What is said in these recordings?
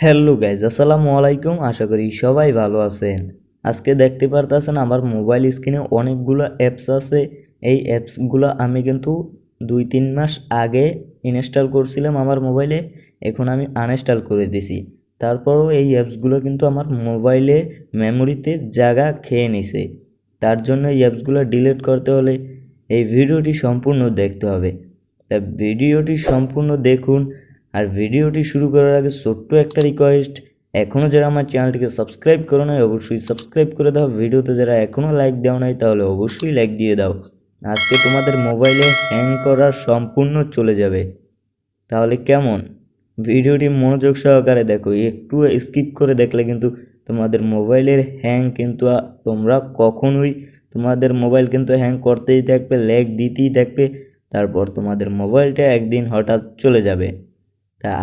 Hello guys আসসালামু আলাইকুম। আশা করি সবাই ভালো আছেন। আজকে দেখতে পারতেছেন আমার মোবাইল স্ক্রিনে অনেকগুলো অ্যাপস আছে। এই অ্যাপসগুলো আমি কিন্তু দুই তিন মাস আগে ইনস্টল করছিলাম আমার মোবাইলে এখন আমি আনইনস্টল করে দিছি। তারপরও এই অ্যাপসগুলো কিন্তু আমার মোবাইলে মেমোরিতে জায়গা খেয়ে নিছে। তার জন্য এই অ্যাপসগুলো ডিলিট করতে হলে এই ভিডিওটি সম্পূর্ণ দেখতে হবে। তা ভিডিওটি সম্পূর্ণ দেখুন। আর ভিডিওটি শুরু করার আগে ছোট্ট একটা রিকোয়েস্ট এখনও যারা আমার চ্যানেলটিকে সাবস্ক্রাইব করো নাই, অবশ্যই সাবস্ক্রাইব করে দাও। ভিডিওতে যারা এখনও লাইক দাও নাই, তাহলে অবশ্যই লাইক দিয়ে দাও। আজকে তোমাদের মোবাইলে হ্যাং করা সম্পূর্ণ চলে যাবে। তাহলে কেমন? ভিডিওটি মনোযোগ সহকারে দেখো, একটু স্কিপ করে দেখলে কিন্তু তোমাদের মোবাইলের হ্যাং কিন্তু তোমরা কখনোই তোমাদের মোবাইল কিন্তু হ্যাং করতেই থাকবে ল্যাগ দিতেই থাকবে, তারপর তোমাদের মোবাইলটা একদিন হঠাৎ চলে যাবে।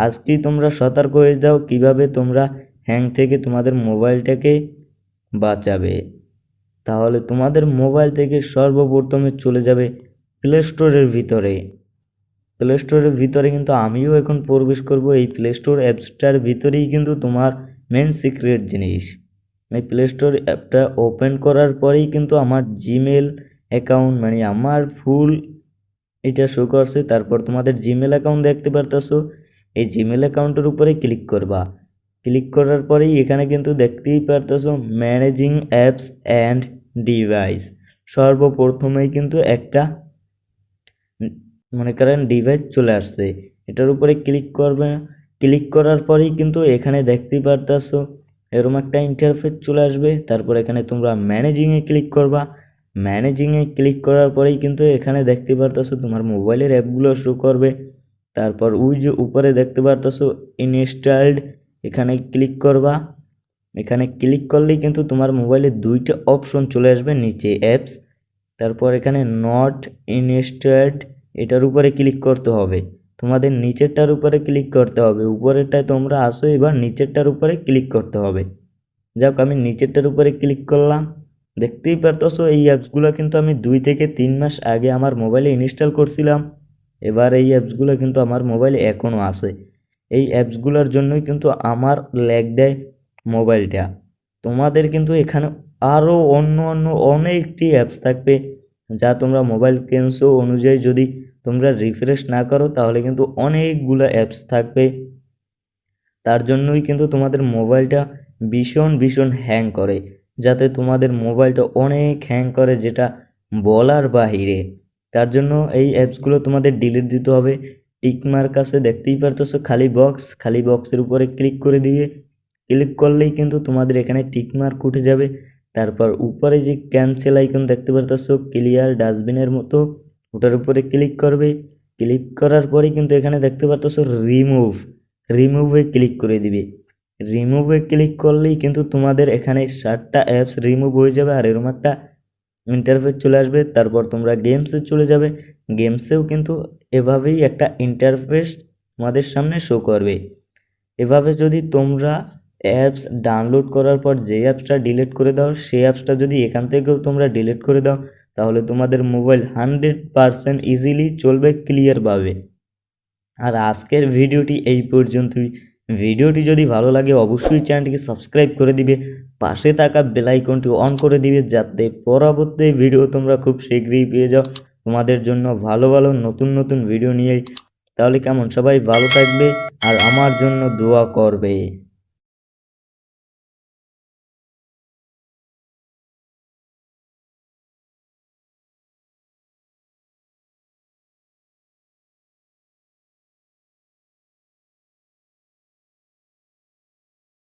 আজকেই তোমরা সতর্ক হয়ে যাও কীভাবে তোমরা হ্যাং থেকে তোমাদের মোবাইলটাকে বাঁচাবে। তাহলে তোমাদের মোবাইল থেকে সর্বপ্রথমে চলে যাবে প্লে স্টোরের ভিতরে। প্লে স্টোরের ভিতরে কিন্তু আমিও এখন প্রবেশ করব এই প্লে স্টোর অ্যাপসটার ভিতরেই কিন্তু তোমার মেন সিক্রেট জিনিস। এই প্লে স্টোর অ্যাপটা ওপেন করার পরেই কিন্তু আমার জিমেল অ্যাকাউন্ট মানে আমার ফুল এটা শো করছে, তারপর তোমাদের জিমেল অ্যাকাউন্ট দেখতে পারতেছো। এই জিমেল অ্যাকাউন্টের উপরে ক্লিক করবা। ক্লিক করার পরেই এখানে কিন্তু দেখতেই পারতেছো ম্যানেজিং অ্যাপস অ্যান্ড ডিভাইস। সর্বপ্রথমেই কিন্তু একটা মনে করেন ডিভাইস চলে আসছে। এটার উপরে ক্লিক করবে। ক্লিক করার পরেই কিন্তু এখানে দেখতেই পারতেছো এরকম একটা ইন্টারফেস চলে আসবে। তারপর এখানে তোমরা ম্যানেজিংয়ে ক্লিক করবা। ম্যানেজিংয়ে ক্লিক করার পরেই কিন্তু এখানে দেখতে পারতেছো তোমার মোবাইলের অ্যাপগুলো শো করবে। তারপর ওই যে উপরে দেখতে পারতেছো ইনস্টলড এখানে ক্লিক করবা। এখানে ক্লিক করলেই কিন্তু তোমার মোবাইলে দুইটা অপশন চলে আসবে, নিচে অ্যাপস, তারপর এখানে নট ইনস্টলড এটার উপরে ক্লিক করতে হবে। তোমাদের নিচেরটার উপরে ক্লিক করতে হবে, উপরেরটায় তোমরা আসো, এবার নিচেরটার উপরে ক্লিক করতে হবে। যাক, আমি নিচেরটার উপরে ক্লিক করলাম। দেখতেই পারতেছো, এই অ্যাপসগুলো কিন্তু আমি দুই থেকে তিন মাস আগে আমার মোবাইলে ইনস্টল করছিলাম। এবার এই অ্যাপসগুলো কিন্তু আমার মোবাইলে এখনও আছে। এই অ্যাপসগুলোর জন্যই কিন্তু আমার ল্যাগ দেয় মোবাইলটা। তোমাদের কিন্তু এখানে আরও অন্য অন্য অনেকটি অ্যাপস থাকবে যা তোমরা মোবাইল কেনসো অনুযায়ী যদি তোমরা রিফ্রেশ না করো তাহলে কিন্তু অনেকগুলো অ্যাপস থাকবে। তার জন্যই কিন্তু তোমাদের মোবাইলটা ভীষণ ভীষণ হ্যাং করে, যাতে তোমাদের মোবাইলটা অনেক হ্যাং করে যেটা বলার বাহিরে। তার জন্য এই অ্যাপসগুলো তোমাদের ডিলিট দিতে হবে। টিকমার্ক আছে, দেখতেই পারতেছো, খালি বক্স খালি বক্সের উপরে ক্লিক করে দিবে ক্লিক করলেই কিন্তু তোমাদের এখানে টিকমার্ক উঠে যাবে। তারপর উপরে যে ক্যান্সেল আইকন দেখতে পারতেছো ক্লিয়ার ডাস্টবিনের মতো, ওটার উপরে ক্লিক করবে। ক্লিক করার পরে কিন্তু এখানে দেখতে পারতেছো রিমুভ রিমুভে ক্লিক করে দিবে। রিমুভে ক্লিক করলেই কিন্তু তোমাদের এখানে সাতটা অ্যাপস রিমুভ হয়ে যাবে আর এরকম একটা ইন্টারফেস চলে আসবে, তারপর তোমরা গেমসে চলে যাবে। গেমসেও কিন্তু এভাবেই একটা ইন্টারফেস তোমাদের সামনে শো করবে। এভাবে যদি তোমরা অ্যাপস ডাউনলোড করার পর যে অ্যাপসটা ডিলিট করে দাও, সেই অ্যাপসটা যদি এখান থেকেও তোমরা ডিলিট করে দাও, তাহলে তোমাদের মোবাইল হান্ড্রেড পারসেন্ট ইজিলি চলবে ক্লিয়ারভাবে আর আজকের ভিডিওটি এই পর্যন্তই। ভিডিওটি যদি ভালো লাগে, অবশ্যই চ্যানেলটিকে সাবস্ক্রাইব করে দিবে। পাশে থাকা বেলাইকনটি অন করে দিবে যাতে পরবর্তী ভিডিও তোমরা খুব শীঘ্রই পেয়ে যাও। তোমাদের জন্য ভালো ভালো নতুন নতুন ভিডিও নিয়ে। তাহলে কেমন? সবাই ভালো থাকবে আর আমার জন্য দোয়া করবে।